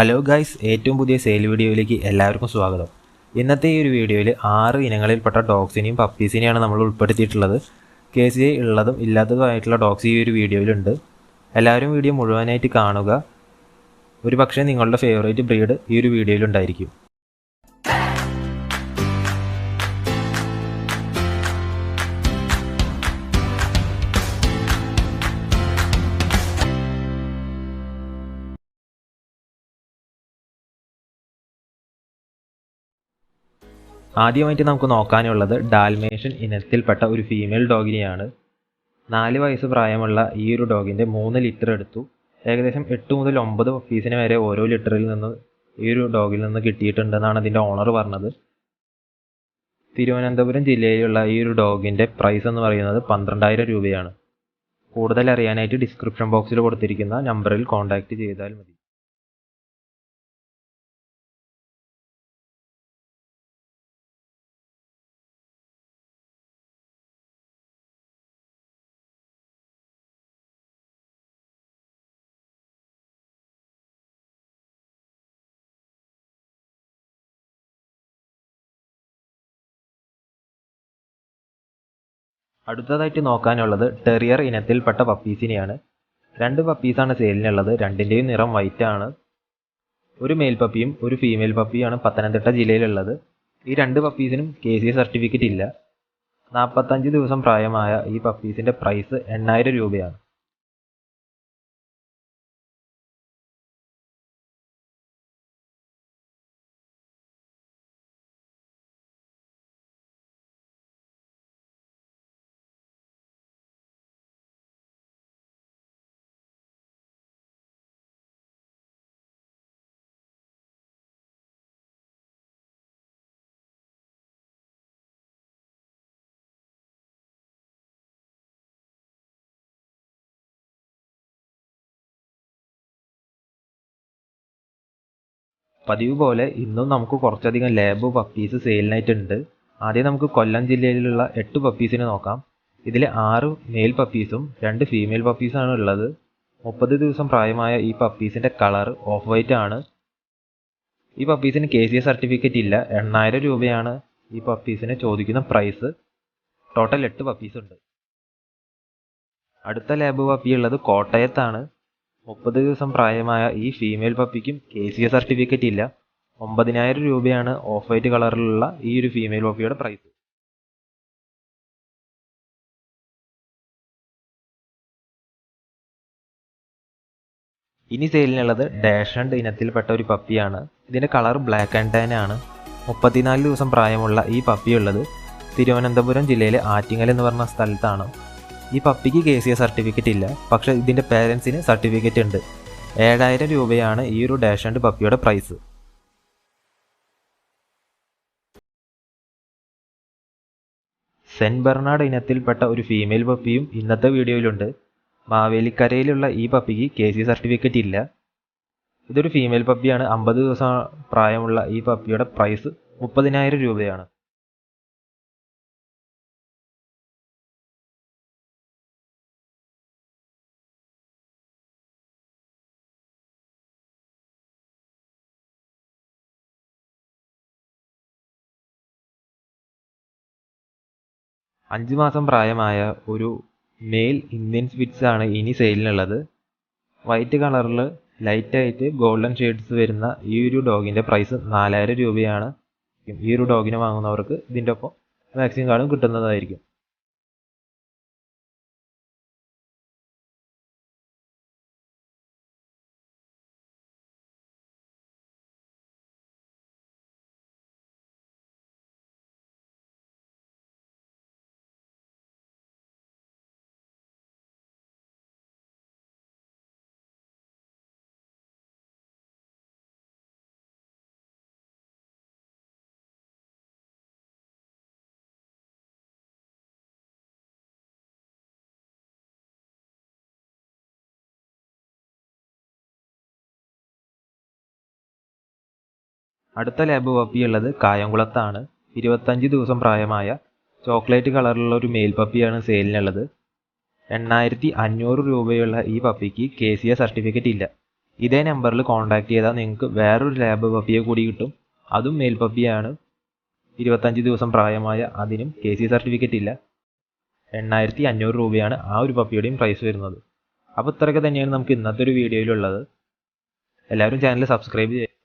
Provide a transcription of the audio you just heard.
Hello guys ഏറ്റവും പുതിയ sale വീഡിയോയിലേക്ക് എല്ലാവർക്കും സ്വാഗതം. ഇന്നത്തെ ഈ ഒരു വീഡിയോയിൽ ആറ് ഇനങ്ങളിൽപ്പെട്ട ഡോഗ്സിനെയും പപ്പീസിനെയാണ് നമ്മൾ ഉൾപ്പെടുത്തിയിട്ടുള്ളത്. കെ സി ഐ ഉള്ളതും ഇല്ലാത്തതുമായിട്ടുള്ള ഡോഗ്സ് ഈ ഒരു വീഡിയോയിലുണ്ട് എല്ലാവരും വീഡിയോ മുഴുവനായിട്ട് കാണുക. ഒരു പക്ഷേ നിങ്ങളുടെ ഫേവറേറ്റ് ബ്രീഡ് ഈ ഒരു വീഡിയോയിലുണ്ടായിരിക്കും ആദ്യമായിട്ട് നമുക്ക് നോക്കാനുള്ളത് ഡാൽമേഷൻ ഇനത്തിൽപ്പെട്ട ഒരു ഫീമെയിൽ ഡോഗിനെയാണ് നാല് വയസ്സ് പ്രായമുള്ള ഈ ഒരു ഡോഗിന്റെ മൂന്ന് ലിറ്റർ എടുത്തു. ഏകദേശം എട്ട് മുതൽ ഒമ്പത് പീസിന് വരെ ഓരോ ലിറ്ററിൽ നിന്ന് ഈ ഒരു ഡോഗിൽ നിന്ന് കിട്ടിയിട്ടുണ്ടെന്നാണ് അതിന്റെ ഓണർ പറഞ്ഞത്. തിരുവനന്തപുരം ജില്ലയിലുള്ള ഈ ഒരു ഡോഗിന്റെ പ്രൈസ് എന്ന് പറയുന്നത് പന്ത്രണ്ടായിരം രൂപയാണ്. കൂടുതൽ അറിയാനായിട്ട് ഡിസ്ക്രിപ്ഷൻ ബോക്സിൽ കൊടുത്തിരിക്കുന്ന നമ്പറിൽ കോൺടാക്റ്റ് ചെയ്താൽ മതി. അടുത്തതായിട്ട് നോക്കാനുള്ളത് ടെറിയർ ഇനത്തിൽപ്പെട്ട പപ്പീസിനെയാണ്. രണ്ട് പപ്പീസാണ് സെയിലിനുള്ളത്. രണ്ടിന്റെയും നിറം വൈറ്റ് ആണ്. ഒരു മെയിൽ പപ്പിയും ഒരു ഫീമെയിൽ പപ്പിയുമാണ് പത്തനംതിട്ട ജില്ലയിലുള്ളത്. ഈ രണ്ട് പപ്പീസിനും കെ സി സർട്ടിഫിക്കറ്റ് ഇല്ല. നാൽപ്പത്തഞ്ച് ദിവസം പ്രായമായ ഈ പപ്പീസിന്റെ പ്രൈസ് എണ്ണായിരം രൂപയാണ്. പതിവ് പോലെ ഇന്നും നമുക്ക് കുറച്ചധികം ലാബ് പപ്പീസ് സെയിലിനായിട്ടുണ്ട് ആദ്യം നമുക്ക് കൊല്ലം ജില്ലയിലുള്ള എട്ട് പപ്പീസിനെ നോക്കാം. ഇതിൽ ആറ് മെയിൽ പപ്പീസും രണ്ട് ഫീമെയിൽ പപ്പീസാണ് ഉള്ളത്. മുപ്പത് ദിവസം പ്രായമായ ഈ പപ്പീസിന്റെ കളർ ഓഫ് വൈറ്റ് ആണ്. ഈ പപ്പീസിന് കെ സി എ സർട്ടിഫിക്കറ്റ് ഇല്ല. എണ്ണായിരം രൂപയാണ് ഈ പപ്പീസിന് ചോദിക്കുന്ന പ്രൈസ് ടോട്ടൽ എട്ട് പപ്പീസ് ഉണ്ട്. അടുത്ത ലാബ് പപ്പി ഉള്ളത് കോട്ടയത്താണ്. മുപ്പത് ദിവസം പ്രായമായ ഈ ഫീമെയിൽ പപ്പിക്കും കെ സി എസ് സർട്ടിഫിക്കറ്റ് ഇല്ല. ഒമ്പതിനായിരം രൂപയാണ് ഓഫ് വൈറ്റ് കളറിലുള്ള ഈ ഒരു ഫീമെയിൽ പപ്പിയുടെ പ്രൈസ് ഇനി സെയിലിനുള്ളത് ഡാഷ് ആൻഡ് ഇനത്തിൽപ്പെട്ട ഒരു പപ്പിയാണ് ഇതിന്റെ കളർ ബ്ലാക്ക് ആൻഡ് ടാൻ ആണ്. മുപ്പത്തിനാല് ദിവസം പ്രായമുള്ള ഈ പപ്പിയുള്ളത് തിരുവനന്തപുരം ജില്ലയിലെ ആറ്റിങ്ങൽ എന്ന് പറഞ്ഞ സ്ഥലത്താണ്. ഈ പപ്പിക്ക് കെ സി എ സർട്ടിഫിക്കറ്റ് ഇല്ല. പക്ഷേ ഇതിന്റെ പേരൻസിന് സർട്ടിഫിക്കറ്റ് ഉണ്ട്. ഏഴായിരം രൂപയാണ് ഈ ഒരു ഡാഷ് ആൻഡ് പപ്പിയുടെ പ്രൈസ് സെന്റ് ബെർണാഡ് ഇനത്തിൽപ്പെട്ട ഒരു ഫീമെയിൽ പപ്പിയും ഇന്നത്തെ വീഡിയോയിലുണ്ട്. മാവേലിക്കരയിലുള്ള ഈ പപ്പിക്ക് കെ സി സർട്ടിഫിക്കറ്റ് ഇല്ല. ഇതൊരു ഫീമെയിൽ പപ്പിയാണ് അമ്പത് ദിവസം പ്രായമുള്ള ഈ പപ്പിയുടെ പ്രൈസ് മുപ്പതിനായിരം രൂപയാണ്. അഞ്ച് മാസം പ്രായമായ ഒരു മെയിൽ ഇന്ത്യൻ സ്വിറ്റ്സ് ആണ് ഇനി സെയിലിനുള്ളത് വൈറ്റ് കളറിൽ ലൈറ്റായിട്ട് ഗോൾഡൻ ഷെയ്ഡ്സ് വരുന്ന ഈ ഒരു ഡോഗിന്റെ പ്രൈസ് നാലായിരം രൂപയാണ്. ഈ ഒരു ഡോഗിനെ വാങ്ങുന്നവർക്ക് ഇതിന്റെ ഒപ്പം വാക്സിൻ കാർഡും കിട്ടുന്നതായിരിക്കും. അടുത്ത ലാബ് പപ്പി ഉള്ളത് കായംകുളത്താണ്. ഇരുപത്തഞ്ച് ദിവസം പ്രായമായ ചോക്ലേറ്റ് കളറിലുള്ള ഒരു മെയിൽ പപ്പിയാണ് സെയിലിനുള്ളത് എണ്ണായിരത്തി അഞ്ഞൂറ് രൂപയുള്ള ഈ പപ്പിക്ക് കെ സി എ സർട്ടിഫിക്കറ്റ് ഇല്ല. ഇതേ നമ്പറിൽ കോൺടാക്ട് ചെയ്താൽ നിങ്ങൾക്ക് വേറൊരു ലാബ് പപ്പിയെ കൂടി കിട്ടും. അതും മെയിൽ പപ്പിയാണ് ഇരുപത്തഞ്ച് ദിവസം പ്രായമായ അതിനും കെ സി സർട്ടിഫിക്കറ്റ് ഇല്ല. എണ്ണായിരത്തി അഞ്ഞൂറ് രൂപയാണ് ആ ഒരു പപ്പിയുടെയും പ്രൈസ് വരുന്നത്. അപ്പോൾ ഇത്രയൊക്കെ തന്നെയാണ് നമുക്ക് ഇന്നത്തെ ഒരു വീഡിയോയിലുള്ളത് എല്ലാവരും ചാനൽ സബ്സ്ക്രൈബ് ചെയ്യുക